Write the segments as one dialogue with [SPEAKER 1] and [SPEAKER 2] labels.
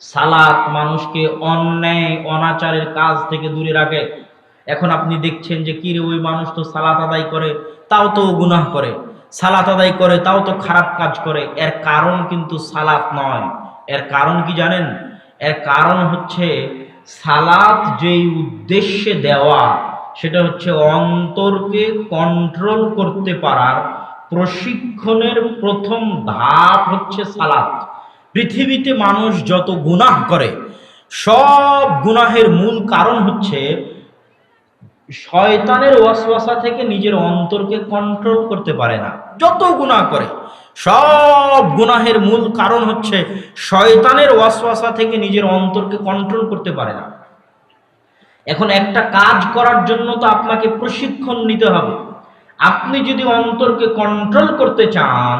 [SPEAKER 1] সালাত মানুষকে অন্যায়, অনাচারের কাজ থেকে দূরে রাখে। এখন আপনি দেখছেন যে কিরে ওই মানুষ তো সালাত আদায় করে, তাও তো গুনাহ করে। সালাত আদায় করে, তাও তো খারাপ কাজ করে। এর কারণ কিন্তু সালাত নয়। এর কারণ কি জানেন? এর কারণ হচ্ছে সালাত যেই উদ্দেশ্যে দেওয়া, সেটা হচ্ছে অন্তরকে কন্ট্রোল করতে পারার প্রশিক্ষণের প্রথম ধাপ হচ্ছে সালাত। পৃথিবীতে মানুষ যত গুনাহ করে, সব গুনাহের মূল কারণ হচ্ছে শয়তানের ওয়াসওয়াসা থেকে নিজের অন্তরকে কন্ট্রোল করতে পারে না। যত গুনাহ করে, সব গুনাহের মূল কারণ হচ্ছে শয়তানের ওয়াসওয়াসা থেকে নিজের অন্তরকে কন্ট্রোল করতে পারে না। এখন একটা কাজ করার জন্য তো আপনাকে প্রশিক্ষণ নিতে হবে। আপনি যদি অন্তরকে কন্ট্রোল করতে চান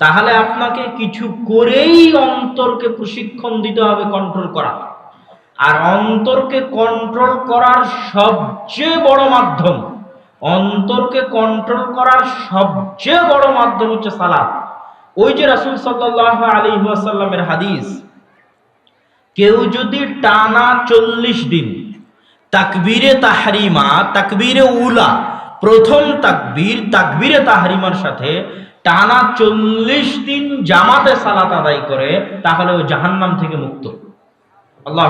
[SPEAKER 1] তাহলে আপনাকে কিছু করেই অন্তরকে প্রশিক্ষণ দিতে হবে কন্ট্রোল করা। আর অন্তরকে কন্ট্রোল করার সবচেয়ে বড় মাধ্যম, অন্তরকে কন্ট্রোল করার সবচেয়ে বড় মাধ্যম হচ্ছে সালাত। ওই যে রাসূল সাল্লাল্লাহু আলী ওয়াসাল্লামের হাদিস, কেউ যদি টানা চল্লিশ দিন তাকবীরে তাহারিমা, তাকবীরে উলা, প্রথম তাকবীর, তাকবীরে তাহারিমার সাথে টানা চল্লিশ দিন জামাতে সালাত আদায় করে, তাহলে ও জাহান্নাম থেকে মুক্ত। আল্লাহ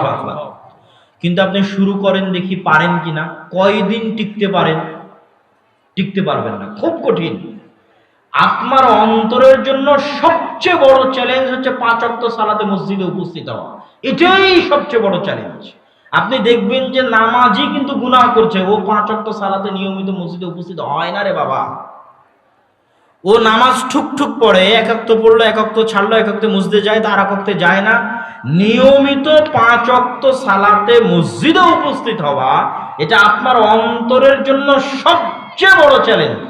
[SPEAKER 1] কিন্তু আপনি শুরু করেন দেখি পারেন কিনা, কয়দিন টিকতে পারেন? টিকতে পারবেন না, খুব কঠিন। আপনার অন্তরের জন্য সবচেয়ে বড় চ্যালেঞ্জ হচ্ছে পাঁচ অক্ত সালাতে মসজিদে উপস্থিত হওয়া। এটাই সবচেয়ে বড় চ্যালেঞ্জ আপনি দেখবেন যে নামাজি কিন্তু গুনাহ করছে, ও পাঁচ অক্ত সালাতে নিয়মিত মসজিদে উপস্থিত হয় না রে বাবা। ও নামাজ ঠুক ঠুক পড়ে একাক্ত পড়ল একাক্ত ছাড়লো একাক্ত মসজিদে যায়, তার একাক্তে যায় না। নিয়মিত পাঁচ অক্ত সালাতে মসজিদে উপস্থিত হওয়া, এটা আপনার অন্তরের জন্য সবচেয়ে বড় চ্যালেঞ্জ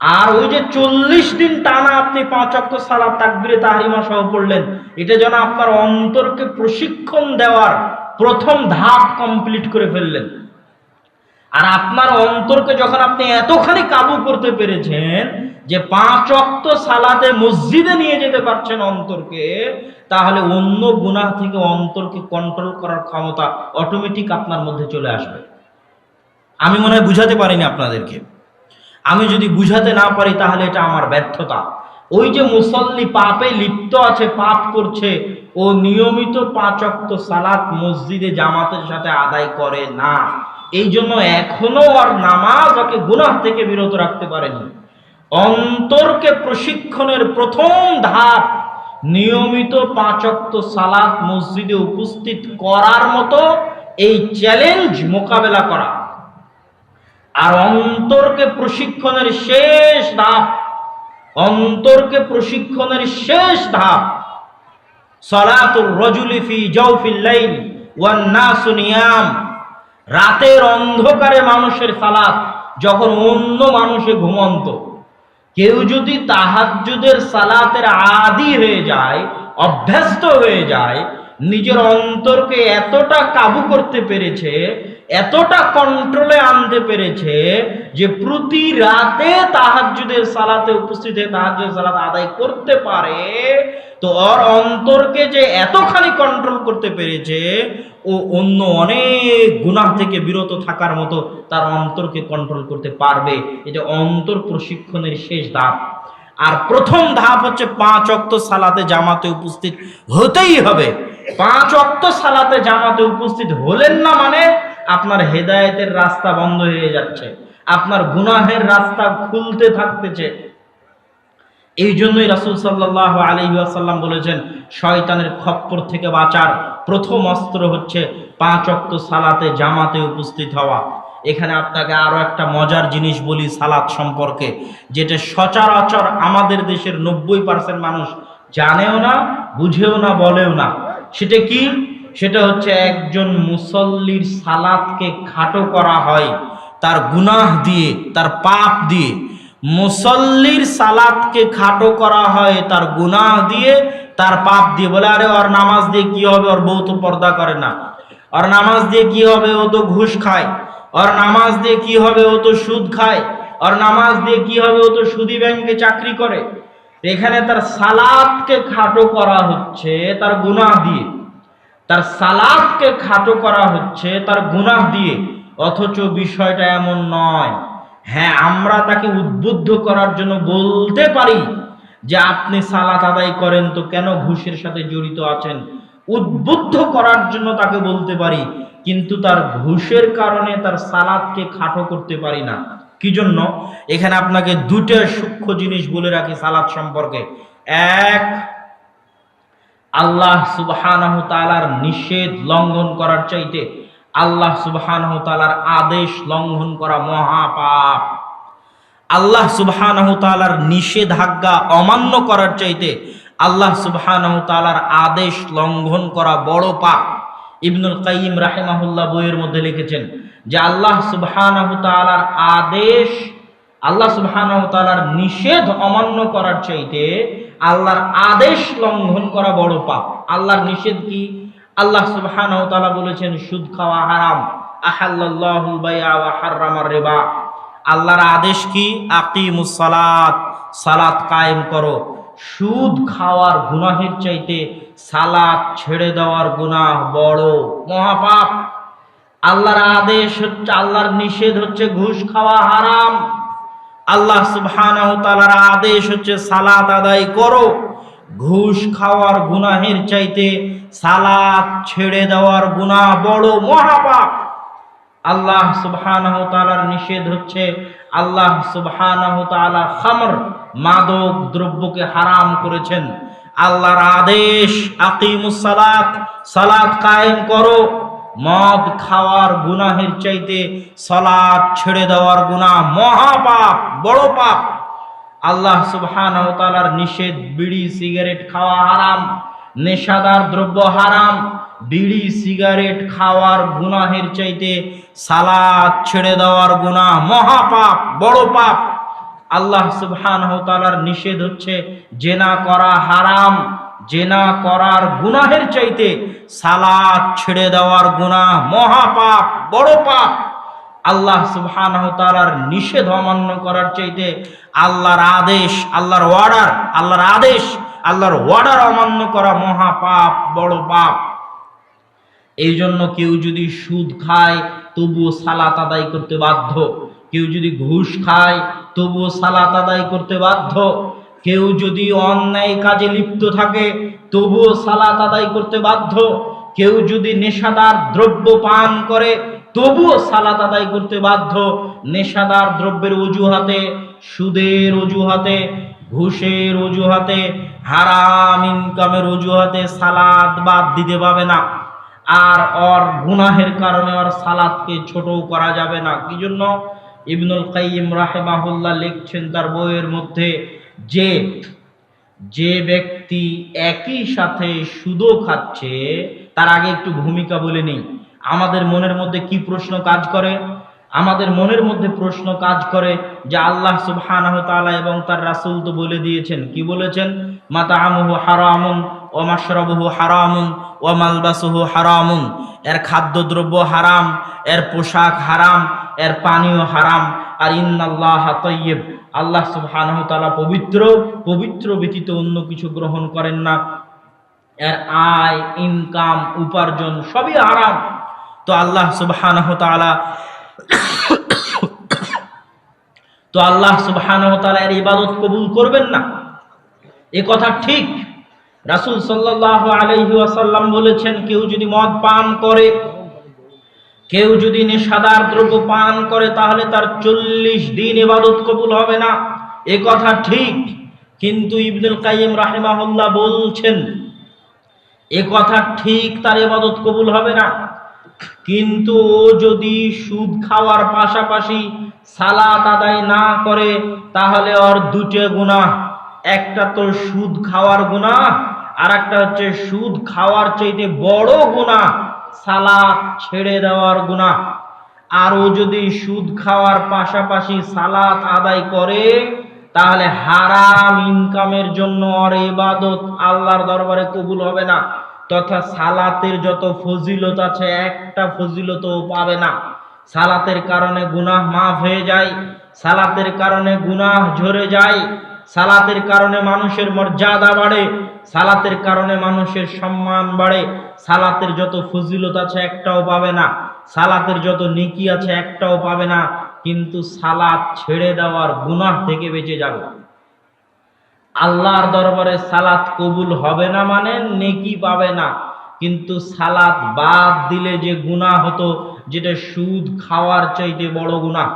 [SPEAKER 1] আর ওই যে চল্লিশ দিন টানা আপনি পাঁচ অক্ত সালাত তাকবিরে তাহারিমা সহ পড়লেন, এটা যেন আপনার অন্তরকে প্রশিক্ষণ দেওয়ার প্রথম ধাপ কমপ্লিট করে ফেললেন। আর আপনার অন্তরকে যখন আপনি এতখানি কাবু করতে পেরেছেন যে পাঁচ অক্ত সালাতে মসজিদে নিয়ে যেতে পারছেন অন্তরকে, তাহলে অন্য গুনাহ থেকে অন্তরকে কন্ট্রোল করার ক্ষমতা অটোমেটিক আপনার মধ্যে চলে আসবে। আমি মনে হয় বুঝাতে পারিনি আপনাদেরকে। আমি যদি বুঝাতে না পারি, তাহলে এটা আমার ব্যর্থতা। ওই যে মুসল্লি পাপে লিপ্ত আছে, পাপ করছে, ও নিয়মিত পাঁচ অক্ত সালাত মসজিদে জামাতের সাথে আদায় করে না। এই জন্য এখনও আর নামাজ ওকে গুনাহ থেকে বিরত রাখতে পারেনি অন্তরকে প্রশিক্ষণের প্রথম ধাপ নিয়মিত পাঁচ অক্ত সালাত মসজিদে উপস্থিত করার মতো এই চ্যালেঞ্জ মোকাবেলা করা। আর অন্তরকে প্রশিক্ষণের শেষ ধাপ, অন্তরকে প্রশিক্ষণের শেষ ধাপ, সলাতুর রজুলি ফি জাওফিল লাইল ওয়ান নাসু নিয়াম, রাতের অন্ধকারে মানুষের সালাত, যখন অন্য মানুষে ঘুমন্ত। কেউ যদি তাহাজ্জুদের সালাতের আদি হয়ে যায়, অভ্যস্ত হয়ে যায়, নিজের অন্তরকে এতটা কাবু করতে পেরেছে, এতটা কন্ট্রোলে আনতে পেরেছে, যে প্রতি রাতে তাহাজ্জুদের সালাতে উপস্থিত হয়ে তাহাজ্জুদের সালাত আদায় করতে পারে, তো ওর অন্তরকে যে এতখানি কন্ট্রোল করতে পেরেছে ও অন্য অনেক গুনাহ থেকে বিরত থাকার মতো তার অন্তরকে কন্ট্রোল করতে পারবে। এটা অন্তর প্রশিক্ষণের শেষ ধাপ। আর প্রথম ধাপ হচ্ছে পাঁচ অক্ত সালাতে জামাতে উপস্থিত হতেই হবে। পাঁচ অক্ত সালাতে জামাতে উপস্থিত হলেন না মানে আপনার হেদায়েতের রাস্তা বন্ধ হয়ে যাচ্ছে। আপনার গুনাহের রাস্তা খুলতে থাকতেছে। এই জন্যই রাসূল সাল্লাল্লাহু আলাইহি ওয়াসাল্লাম বলেছেন, শয়তানের খপ্পর থেকে বাঁচার প্রথম অস্ত্র হচ্ছে পাঁচ অক্ত সালাতে জামাতে উপস্থিত হওয়া। এখানে আপনাকে আরও একটা মজার জিনিস বলি সালাত সম্পর্কে, যেটা সচরাচর আমাদের দেশের নব্বই পার্সেন্ট মানুষ জানেও না, বুঝেও না, বলেও না। সেটা কি? সেটা হচ্ছে একজন মুসল্লির সালাতকে খাটো করা হয়, তার গুনাহ দিয়ে, তার পাপ দিয়ে। মুসল্লির সালাতকে খাটো করা হয়, তার গুনাহ দিয়ে, তার পাপ দিয়ে। বলে, আরে, ওর নামাজ দিয়ে কি হবে? ওর বউ তো পর্দা করে না। ওর নামাজ দিয়ে কি হবে? ও তো ঘুষ খায়। ওর নামাজ দিয়ে কি হবে? ও তো সুদ খায়। ওর নামাজ দিয়ে কি হবে? ও তো সুদি ব্যাংকে চাকরি করে। এখানে তার সালাতকে খাটো করা হচ্ছে তার গুনাহ দিয়ে। তার সালাদকে খাটো করা হচ্ছে তার গুনাহ দিয়ে। অথচ বিষয়টা এমন নয়। হ্যাঁ আমরা তাকে উদ্বুদ্ধ করার জন্য বলতে পারি যে আপনি সালাত আদায় করেন তো কেন ঘুষের সাথে জড়িত আছেন? উদ্বুদ্ধ করার জন্য তাকে বলতে পারি, কিন্তু তার ঘুষের কারণে তার সালাদকে খাটো করতে পারি না। কি জন্য? এখানে আপনাকে দুটো সূক্ষ্ম জিনিস বলে রাখি সালাদ সম্পর্কে। এক, আল্লাহ তাআলার নিষেধ লঙ্ঘন করার চাইতে আল্লাহ সুবহানাহু তাআলার আদেশ লঙ্ঘন করা মহাপাপ। আল্লাহ সুবহানাহু তাআলার নিষেধাজ্ঞা অমান্য করার চাইতে আল্লাহ সুবহানাহু তাআলার আদেশ লঙ্ঘন করা বড় পাপ। ইবনুল কাইয়িম রাহিমাহুল্লাহ বইয়ের মধ্যে লিখেছেন যে আল্লাহ তাআলার আদেশ, আল্লাহ সুবহানাহু তাআলার নিষেধ অমান্য করার চাইতে আল্লাহর আদেশ লঙ্ঘন করা বড় পাপ। আল্লাহর নিষেধ কি? আল্লাহ সুবহানাহু তাআলা বলেছেন, সুদ খাওয়া হারাম। রিবা আল্লাহর আদেশ কি? আকিমুস সালাত কায়েম করো। সুদ খাওয়ার গুনাহের চাইতে সালাত ছেড়ে দেওয়ার গুনাহ বড়, মহাপাপ। আল্লাহর আদেশ হচ্ছে, আল্লাহর নিষেধ হচ্ছে, ঘুষ খাওয়া হারাম। আল্লাহ সুবহানাহু তাআলার আদেশ হচ্ছে, সালাত আদায় করো। ঘুষ খাওয়ার গুনাহের চাইতে সালাত ছেড়ে দেওয়ার গুনাহ বড় মহাপাপ। আল্লাহ সুবহানাহু তাআলার নিষেধ হচ্ছে আল্লাহ সুবহানাহু তাআলা খামর, মাদক দ্রব্যকে হারাম করেছেন। আল্লাহর আদেশ, আকিমুস সালাত সালাত কায়েম করো। মদ খাওয়ার গুনাহের চাইতে সালাত ছেড়ে দেওয়ার গুনাহ মহাপাপ, বড় পাপ। আল্লাহ তাআলার নিষেধ, বিড়ি, সিগারেট খাওয়া হারাম, নেশাদার দ্রব্য হারাম, বিড়ি, সিগারেট খাওয়ার গুনাহের চাইতে সালাদ ছেড়ে দেওয়ার গুনাহ, মহাপাপ, বড় পাপ। আল্লাহ সুবহানাহু তাআলার নিষেধ হচ্ছে জেনা করা হারাম, জেনা করার গুনাহের চাইতে সালাদ ছেড়ে দেওয়ার গুনাহ, মহাপাপ, বড় পাপ। আল্লাহ সুবহানাহু তাআলার নিষেধ অমান্য করার চাইতে আল্লাহর আদেশ, আল্লাহর অর্ডার আল্লাহর আদেশ, আল্লাহর অর্ডার অমান্য করা মহাপাপ বড় পাপ। এই জন্য কেউ যদি সুদ খায়, তবুও সালাত আদায় করতে বাধ্য। কেউ যদি ঘুষ খায়, তবুও সালাত আদায় করতে বাধ্য। কেউ যদি অন্যায় কাজে লিপ্ত থাকে, তবুও সালাত আদায় করতে বাধ্য। কেউ যদি নেশাদার দ্রব্য পান করে তবুও সালাত আদায় করতে বাধ্য। নেশাদার দ্রব্যের অজুহাতে, সুদের অজুহাতে, ঘুষের অজুহাতে, হারাম ইনকামের অজুহাতে সালাদ বাদ দিতে পাবে না। আর ওর গুনাহের কারণে ওর সালাদকে ছোট করা যাবে না। কি জন্য? ইবনুল কাইয়িম রাহেমাহুল্লাহ লিখছেন তার বইয়ের মধ্যে যে যে ব্যক্তি একই সাথে সুদও খাচ্ছে, তার আগে একটু ভূমিকা বলে নেই। আমাদের মনের মধ্যে কি প্রশ্ন কাজ করে? আমাদের মনের মধ্যে প্রশ্ন কাজ করে যে আল্লাহ সুবহানাহু তাআলা এবং তার রাসূল তো বলে দিয়েছেন। কি বলেছেন? মাতাআমুহু হারামুন, ওয়া মাশরাবুহু হারামুন, ওয়া মালবাসুহু হারামুন। এর খাদ্যদ্রব্য হারাম, এর পোশাক হারাম, এর পানীয় হারাম। আর ইন্নাল্লাহ তাইয়্যিব। আল্লাহ সুবহানাহু তাআলা পবিত্র পবিত্র ব্যতীত অন্য কিছু গ্রহণ করেন না। এর আয়, ইনকাম, উপার্জন সবই হারাম। তো আল্লাহ তাআলা তো আল্লাহ তাআলা এর ইবাদত কবুল করবেন না। এ কথা ঠিক। রাসূল সাল্লাল্লাহু আলাইহি ওয়াসাল্লাম বলেছেন, কেউ যদি মদ পান করে, কেউ যদি নেশাদার দ্রব্য পান করে, তাহলে তার চল্লিশ দিন ইবাদত কবুল হবে না। এ কথা ঠিক। কিন্তু ইবনুল কাইয়িম রাহিমাহুল্লাহ বলছেন, এ কথা ঠিক, তার ইবাদত কবুল হবে না। কিন্তু ও যদি সুদ খাওয়ার পাশাপাশি সালাত আদায় না করে, তাহলে ওর দুটো গুনাহ একটা তো সুদ খাওয়ার গুনাহ আর একটা হচ্ছে সুদ খাওয়ার চাইতে বড় গুনাহ সালাত ছেড়ে দেওয়ার গুনাহ আর ও যদি সুদ খাওয়ার পাশাপাশি সালাত আদায় করে, তাহলে হারাম ইনকামের জন্য আর ইবাদত আল্লাহর দরবারে কবুল হবে না। তথা সালাতের যত ফজিলত আছে, একটা ফজিলতও পাবে না। সালাতের কারণে গুনাহ মাফ হয়ে যায়, সালাতের কারণে গুনাহ ঝরে যায়, সালাতের কারণে মানুষের মর্যাদা বাড়ে, সালাতের কারণে মানুষের সম্মান বাড়ে, সালাতের যত ফজিলত আছে, একটাও পাবে না। সালাতের যত নেকি আছে, একটাও পাবে না, কিন্তু সালাত ছেড়ে দেওয়ার গুনাহ থেকে বেঁচে যাবে। আল্লাহর দরবারে সালাত কবুল হবে না মানে নেকি পাবে না। কিন্তু সালাত বাদ দিলে যে গুনাহ হতো, যেটা সুদ খাওয়ার চাইতে বড় গুনাহ।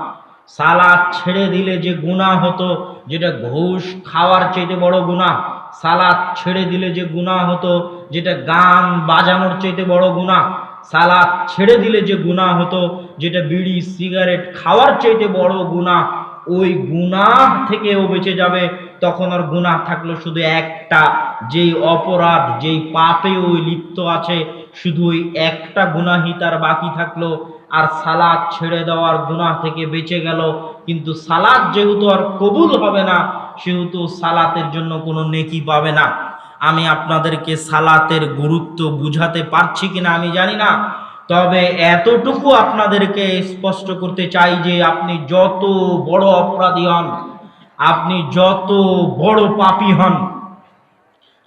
[SPEAKER 1] সালাদ ছেড়ে দিলে যে গুনাহ হতো, যেটা ঘুষ খাওয়ার চাইতে বড় গুনাহ। সালাদ ছেড়ে দিলে যে গুনাহ হতো, যেটা গান বাজানোর চাইতে বড় গুনাহ। সালাদ ছেড়ে দিলে যে গুনাহ হতো, যেটা বিড়ি, সিগারেট খাওয়ার চাইতে বড় গুনাহ। ওই গুনাহ থেকেও বেঁচে যাবে তখন আর গুনাহ থাকল শুধু একটা, যেই অপরাধ, যেই পাপে ওই লিপ্ত আছে, শুধু ওই একটা গুনাহি তার বাকি থাকল। আর সালাদ ছেড়ে দেওয়ার গুনাহ থেকে বেঁচে গেল। কিন্তু সালাদ যেহেতু আর কবুল হবে না, সেহেতু সালাতের জন্য কোনো নেকি পাবে না। আমি আপনাদেরকে সালাতের গুরুত্ব বুঝাতে পারছি কিনা আমি জানি না। তবে এতটুকু আপনাদেরকে স্পষ্ট করতে চাই যে আপনি যত বড় অপরাধী হন আপনি যত বড় পাপী হন,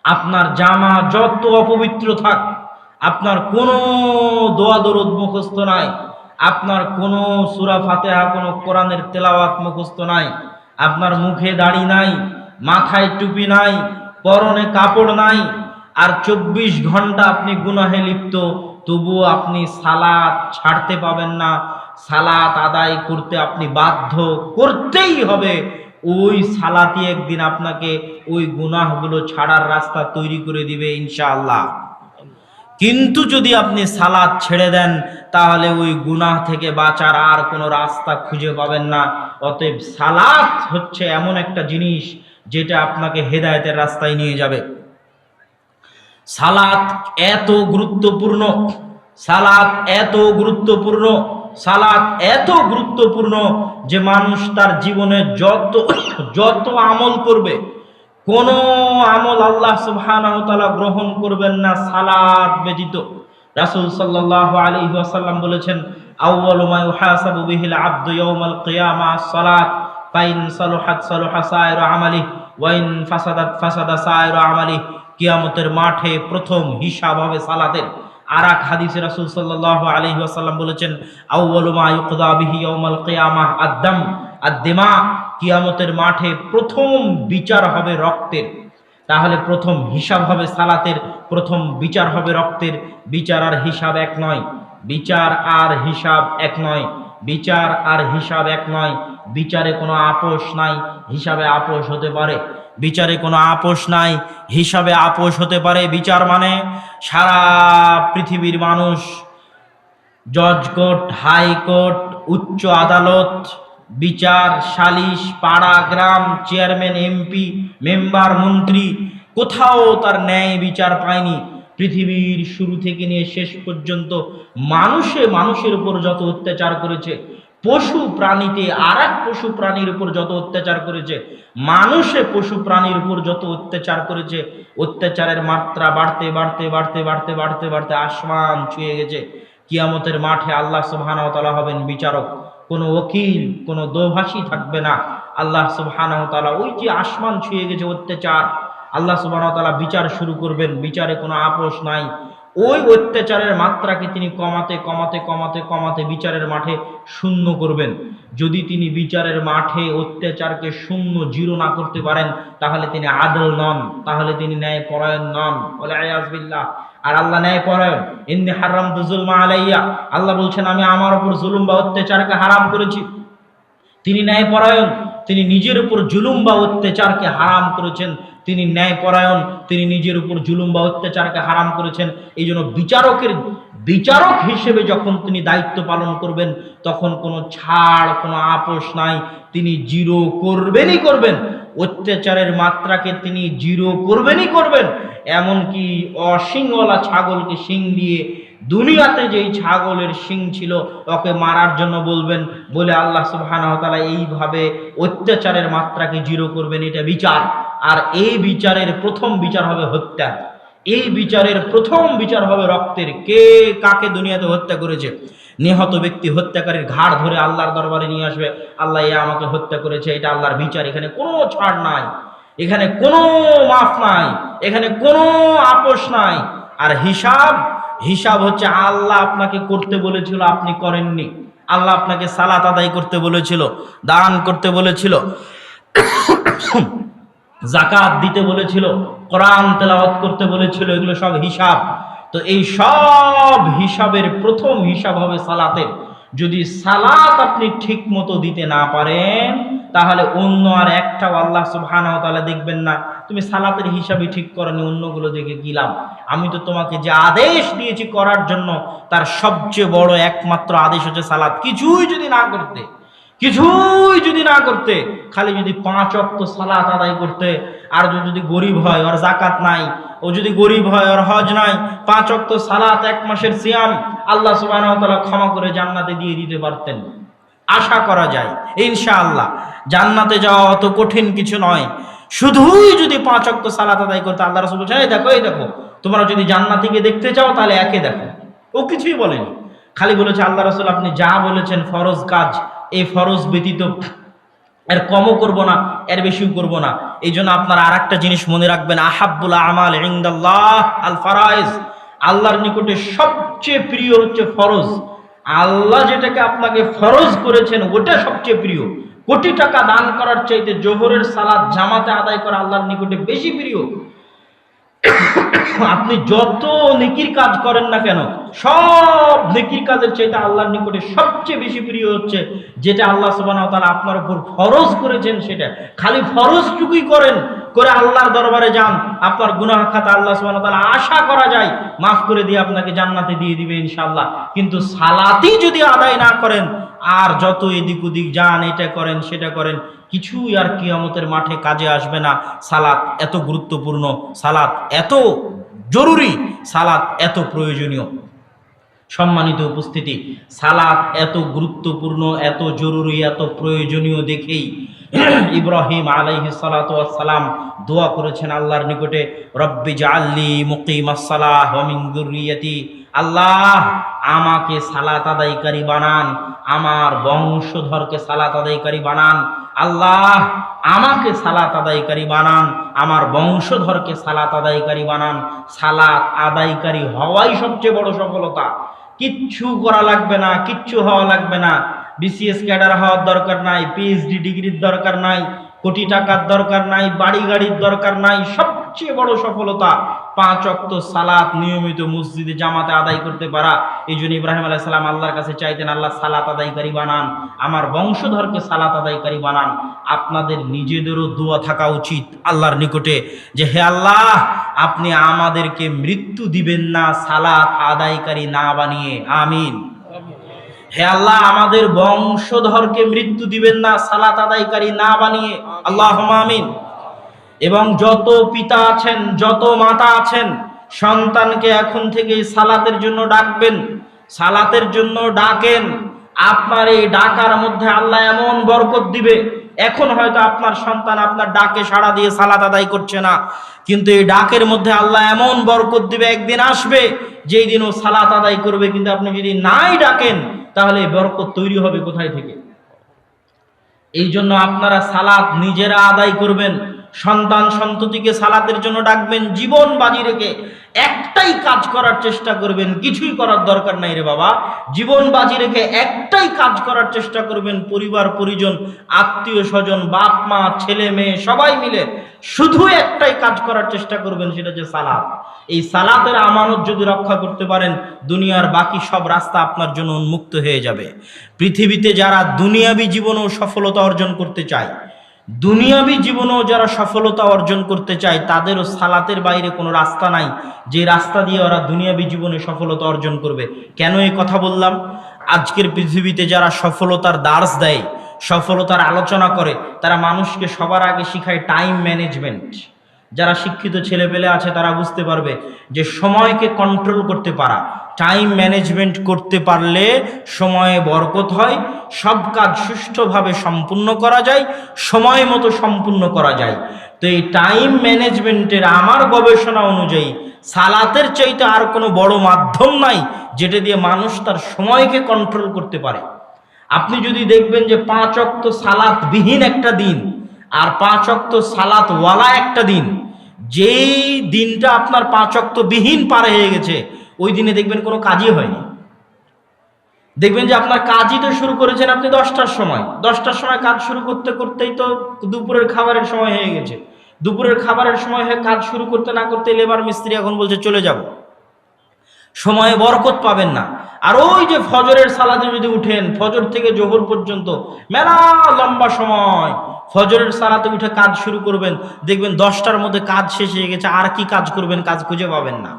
[SPEAKER 1] আপনার জামা যত অপবিত্র থাক, আপনার কোনো দোয়া দরদ মুখস্থ নাই, আপনার কোনো সুরা ফাতেহা, কোনো কোরআনের তেলাওয়াত মুখস্থ নাই, আপনার মুখে দাড়ি নাই, মাথায় টুপি নাই, পরনে কাপড় নাই, আর চব্বিশ ঘণ্টা আপনি গুনাহে লিপ্ত, তবুও আপনি সালাত ছাড়তে পাবেন না, সালাত আদায় করতে আপনি বাধ্য করতেই হবে। ওই সালাতি একদিন আপনাকে ওই গুনাহগুলো ছাড়ার রাস্তা তৈরি করে দিবে ইনশাআল্লাহ। কিন্তু যদি আপনি সালাদ ছেড়ে দেন, তাহলে ওই গুনাহ থেকে বাঁচার আর কোনো রাস্তা খুঁজে পাবেন না। অতএব সালাত হচ্ছে এমন একটা জিনিস যেটা আপনাকে হেদায়েতের রাস্তায় নিয়ে যাবে। সালাত এত গুরুত্বপূর্ণ, সালাত এত গুরুত্বপূর্ণ। সালাত এত গুরুত্বপূর্ণ যে মানুষ তার জীবনে যত যত আমল করবে, কোন আমল আল্লাহ তাআলা গ্রহণ করবেন না, সালাত ব্যতীত। রাসূল সাল্লাল্লাহু আলাইহি ওয়াসাল্লাম বলেছেন কিয়ামতের মাঠে প্রথম হিসাব হবে সালাতের। আর এক হাদিসে রাসূল সাল্লাল্লাহু আলাইহি ওয়াসাল্লাম বলেছেন আউয়ালু মা ইউকদা বিহি ইয়াউমাল কিয়ামাহ আদ-দাম, আদ-দিমা, কিয়ামতের মাঠে প্রথম বিচার হবে রক্তের। তাহলে প্রথম হিসাব হবে সালাতের, প্রথম বিচার হবে রক্তের। বিচার আর হিসাব এক নয়। বিচার আর হিসাব এক নয়। বিচার আর হিসাব এক নয়। বিচারে কোনো আপোষ নাই। হিসাবে আপোষ হতে পারে। বিচারে কোনো আপোষ নাই। হিসাবে আপোষ হতে পারে বিচার মানে সারা পৃথিবীর মানুষ জজ কোর্ট হাইকোর্ট, উচ্চ আদালত, বিচার, সালিশ, পাড়া, গ্রাম, চেয়ারম্যান, এমপি, মেম্বার, মন্ত্রী, কোথাও তার ন্যায় বিচার পায়নি। পৃথিবীর শুরু থেকে নিয়ে শেষ পর্যন্ত মানুষে মানুষের উপর যত অত্যাচার করেছে পশু প্রাণীতে আর পশু প্রাণীর উপর যত অত্যাচার করেছে, মানুষে পশু প্রাণীর উপর যত অত্যাচার করেছে, অত্যাচারের মাত্রা বাড়তে বাড়তে বাড়তে বাড়তে বাড়তে বাড়তে আসমান ছুঁয়ে গেছে। কিয়ামতের মাঠে আল্লাহ তাআলা হবেন বিচারক। কোনো ওকিল, কোনো দোভাষী থাকবে না। আল্লাহ তাআলা ওই যে আসমান ছুঁয়ে গেছে অত্যাচার। আল্লাহ তাআলা বিচার শুরু করবেন। বিচারে কোনো আপোষ নাই। ওই অত্যাচারের মাত্রাকে তিনি কমাতে কমাতে কমাতে কমাতে বিচারের মাঠে শূন্য করবেন। যদি তিনি বিচারের মাঠে অত্যাচারকে শূন্য, জিরো না করতে পারেন, তাহলে তিনি আদল নন, তাহলে তিনি ন্যায় পরায়ণ নন বলে আয়াজবিল্লাহ আর আল্লাহ ন্যায় পরায়ণ এমনি হারাম তো জুলমা আলাইয়া। আল্লাহ বলছেন, আমি আমার উপর জুলুম বা অত্যাচারকে হারাম করেছি। তিনি ন্যায় পরায়ণ তিনি নিজের উপর জুলুম বা অত্যাচারকে হারাম করেছেন, তিনি ন্যায় পরায়ণ তিনি নিজের উপর জুলুম বা অত্যাচারকে হারাম করেছেন। এই জন্য বিচারকের, বিচারক হিসেবে যখন তিনি দায়িত্ব পালন করবেন, তখন কোনো ছাড়, কোনো আপোষ নাই। তিনি জিরো করবেনই করবেন। অত্যাচারের মাত্রাকে তিনি জিরো করবেনই করবেন। এমনকি অশিংওয়ালা ছাগলকে শিং দিয়ে দুনিয়াতে যেই ছাগলের শিং ছিল, ওকে মারার জন্য বলবেন, বলে আল্লাহ তাআলা এইভাবে অত্যাচারের মাত্রাকে জিরো করবেন, এটা বিচার। আর এই বিচারের প্রথম বিচার হবে হত্যা। এই বিচারের প্রথম বিচার হবে রক্তের। কে কাকে দুনিয়াতে হত্যা করেছে? নিহত ব্যক্তি হত্যাকারীর ঘাড় ধরে আল্লাহর দরবারে নিয়ে আসবে, আল্লাহ এ আমাকে হত্যা করেছে, এটা আল্লাহর বিচার, এখানে কোনো ছাড় নাই। এখানে কোনো মাফ নাই, এখানে কোনো আপোষ নাই। আর হিসাব হিসাব হচ্ছে আল্লাহ আপনাকে করতে বলেছিল, আপনি করেননি। আল্লাহ আপনাকে সালাত আদায় করতে বলেছিল, দান করতে বলেছিল জাকাত দিতে বলেছিল, কোরআন তেলাওয়াত করতে বলেছিল, এগুলো সব হিসাব। তো এই সব হিসাবের প্রথম হিসাব হবে সালাতের। যদি সালাত আপনি ঠিক মতো দিতে না পারেন তাহলে অন্য আর একটাও আল্লাহ সুবহানাহু তাআলা দেখবেন না। তুমি সালাতের হিসাবই ঠিক করনি, অন্যগুলো দেখে গিলাম। আমি তো তোমাকে যে আদেশ দিয়েছি করার জন্য, তার সবচেয়ে বড় একমাত্র আদেশ হচ্ছে সালাত। কিছুই যদি না করতে, কিছুই যদি না করতে, খালি যদি পাঁচ অক্ত সালাত আদায় করতে, আর যদি গরিব হয়, ওর জাকাত নাই, ও যদি গরিব হয়, ওর হজ নাই, পাঁচ অক্ত সালাত, এক মাসের সিয়াম, আল্লাহ তাআলা ক্ষমা করে জান্নাতে দিয়ে দিতে পারতেন। আশা করা যায়, ইনশাআল্লাহ। জান্নাতে যাওয়া অত কঠিন কিছু নয়। শুধুই যদি পাঁচ অক্ত সালাত আদায় করতে আল্লাহ রাসূল বলছেন এই দেখো এই দেখো, তোমরা যদি জান্নাতিকে দেখতে চাও, তাহলে একে দেখো। ও কিছুই বলেনি। খালি বলেছে, আল্লাহ রাসূল, আপনি যা বলেছেন, ফরজ কাজ, এই ফরজ ব্যতীত এর কমও করব না, এর বেশিও করব না। এই জন্য আপনারা আর একটা জিনিস মনে রাখবেন, আহাব্বুল আমাল ইনদাল্লাহ আল ফারাইজ। আল্লাহর নিকটে সবচেয়ে প্রিয় হচ্ছে ফরজ। আল্লাহ যেটাকে আপনাকে ফরজ করেছেন, ওটা সবচেয়ে প্রিয়। কোটি টাকা দান করার চাইতে জোহরের সালাদ জামাতে আদায় করা আল্লাহর নিকটে বেশি প্রিয়। আপনি যত নেকির কাজ করেন না কেন, সব নেকির কাজের চাইতে আল্লাহর নিকটে সবচেয়ে বেশি প্রিয় হচ্ছে, যেটা আল্লাহ তাআলা আপনার উপর ফরজ করেছেন সেটা। খালি ফরজটুকুই করেন করে আল্লাহর দরবারে যান, আপনার গুনাহ খাতা আল্লাহ তাআলা আশা করা যায়, মাফ করে দিয়ে আপনাকে জান্নাতে দিয়ে দিবে ইনশাল্লাহ কিন্তু সালাতই যদি আদায় না করেন, আর যত এদিক ওদিক যান, এটা করেন, সেটা করেন, কিছুই আর কিয়ামতের মাঠে কাজে আসবে না। সালাত এত গুরুত্বপূর্ণ, সালাত এত জরুরি, সালাত এত প্রয়োজনীয়। সম্মানিত উপস্থিতি। সালাত এত গুরুত্বপূর্ণ, এত জরুরি, এত প্রয়োজনীয় দেখেই ইব্রাহিম আলাইহি সালাম দোয়া করেছেন আল্লাহর নিকটে, রব্বি জাল্লি মুকিম আসসালাহ যুররিয়াতি। আল্লাহ, আমাকে সালাত আদায়কারী বানান, আমার বংশধরকে সালাত আদায়কারী বানান। আল্লাহ, আমাকে সালাত আদায়কারী বানান, আমার বংশধরকে সালাত আদায়কারী বানান। সালাত আদায়কারী হওয়াই সবচেয়ে বড় সফলতা। কিচ্ছু করা লাগবে না, কিচ্ছু হওয়া লাগবে না। বিসিএস ক্যাডার হওয়ার দরকার নাই পিএইচডি ডিগ্রির দরকার নাই, কোটি টাকার দরকার নাই, বাড়ি গাড়ির দরকার নাই, সবচেয়ে বড় সফলতা পাঁচ অক্ত সালাত নিয়মিত মসজিদে জামাতে আদায় করতে পারা। এই জন্য ইব্রাহিম আলাইহিস সালাম আল্লাহর কাছে চাইতেন, আল্লাহ, সালাত আদায়কারী বানান। আমার বংশধরকে সালাত আদায়কারী বানান। আপনাদের নিজেদেরও দোয়া থাকা উচিত আল্লাহর নিকটে যে, হে আল্লাহ, আপনি আমাদেরকে মৃত্যু দিবেন না, সালাত আদায়কারী না বানিয়ে। আমিন। হে আল্লাহ, আমাদের বংশধরকে মৃত্যু দিবেন না, সালাত আদায়কারী না বানিয়ে। আল্লাহ আমিন। এবং যত পিতা আছেন, যত মাতা আছেন, সন্তানকে এখন থেকে সালাতের জন্য ডাকবেন। সালাতের জন্য ডাকেন। আপনার এই ডাকার মধ্যে আল্লাহ এমন বরকত দিবে। এখন হয়তো আপনার সন্তান আপনার ডাকে সাড়া দিয়ে সালাত আদায় করছে না। কিন্তু এই ডাকের মধ্যে আল্লাহ এমন বরকত দিবে, একদিন আসবে, যেই দিন ও সালাত আদায় করবে। কিন্তু আপনি যদি নাই ডাকেন, তাহলে বরকত তৈরি হবে কোথায় থেকে? এই জন্য আপনারা সালাত নিজেরা আদায় করবেন। সন্তান সন্ততিকে সালাতের জন্য ডাকবেন, জীবন বাজি রেখে একটাই কাজ করার চেষ্টা করবেন, কিছুই করার দরকার নাই রে বাবা। জীবন বাজি রেখে একটাই কাজ করার চেষ্টা করবেন, পরিবার, পরিজন, আত্মীয় স্বজন, বাপ, মা, ছেলে, মেয়ে, সবাই মিলে শুধু একটাই কাজ করার চেষ্টা করবেন, সেটা হচ্ছে সালাত। এই সালাতের আমানত যদি রক্ষা করতে পারেন, দুনিয়ার বাকি সব রাস্তা আপনার জন্য উন্মুক্ত হয়ে যাবে। পৃথিবীতে যারা দুনিয়াবী জীবনেও সফলতা অর্জন করতে চায় দুনিয়াবী জীবনেও যারা সফলতা অর্জন করতে চায়, তাদেরও সালাতের বাইরে কোনো রাস্তা নাই। যে রাস্তা দিয়ে ওরা দুনিয়াবি জীবনে সফলতা অর্জন করবে। কেন এই কথা বললাম? আজকের পৃথিবীতে যারা সফলতার দার্স দেয়, সফলতার আলোচনা করে, তারা মানুষকে সবার আগে শিখায় টাইম ম্যানেজমেন্ট যারা শিক্ষিত ছেলেপেলে আছে, তারা বুঝতে পারবে যে সময়কে কন্ট্রোল করতে পারা টাইম ম্যানেজমেন্ট করতে পারলে সময়ে বরকত হয়, সব কাজ সুষ্ঠুভাবে সম্পূর্ণ করা যায়, সময় মতো সম্পূর্ণ করা যায়। তো এই টাইম ম্যানেজমেন্টের আমার গবেষণা অনুযায়ী, সালাতের চাইতে আর কোনো বড় মাধ্যম নাই, যেটা দিয়ে মানুষ তার সময়কে কন্ট্রোল করতে পারে। আপনি যদি দেখবেন যে পাঁচ অক্ত সালাত বিহীন একটা দিন, আর পাঁচ অক্ত সালাত ওয়ালা একটা দিন, যেই দিনটা আপনার পাঁচ অক্ত বিহীন পার হয়ে গেছে ওই দিনে দেখবেন কোনো কাজই হয়নি। দেখবেন যে আপনার কাজই তো শুরু করেছেন আপনি দশটার সময়। দশটার সময় কাজ শুরু করতে করতেই তো দুপুরের খাবারের সময় হয়ে গেছে। দুপুরের খাবারের সময় হয়ে কাজ শুরু করতে না করতে লেবার মিস্ত্রি এখন বলছে, চলে যাব। সময়ে বরকত পাবেন না। আর ওই যে ফজরের সালাতে যদি উঠেন, ফজর থেকে জোহর পর্যন্ত মেলা লম্বা সময় ফজরের সালাতে উঠে কাজ শুরু করবেন। দেখবেন দশটার মধ্যে কাজ শেষ হয়ে গেছে, আর কি কাজ করবেন, কাজ খুঁজে পাবেন না।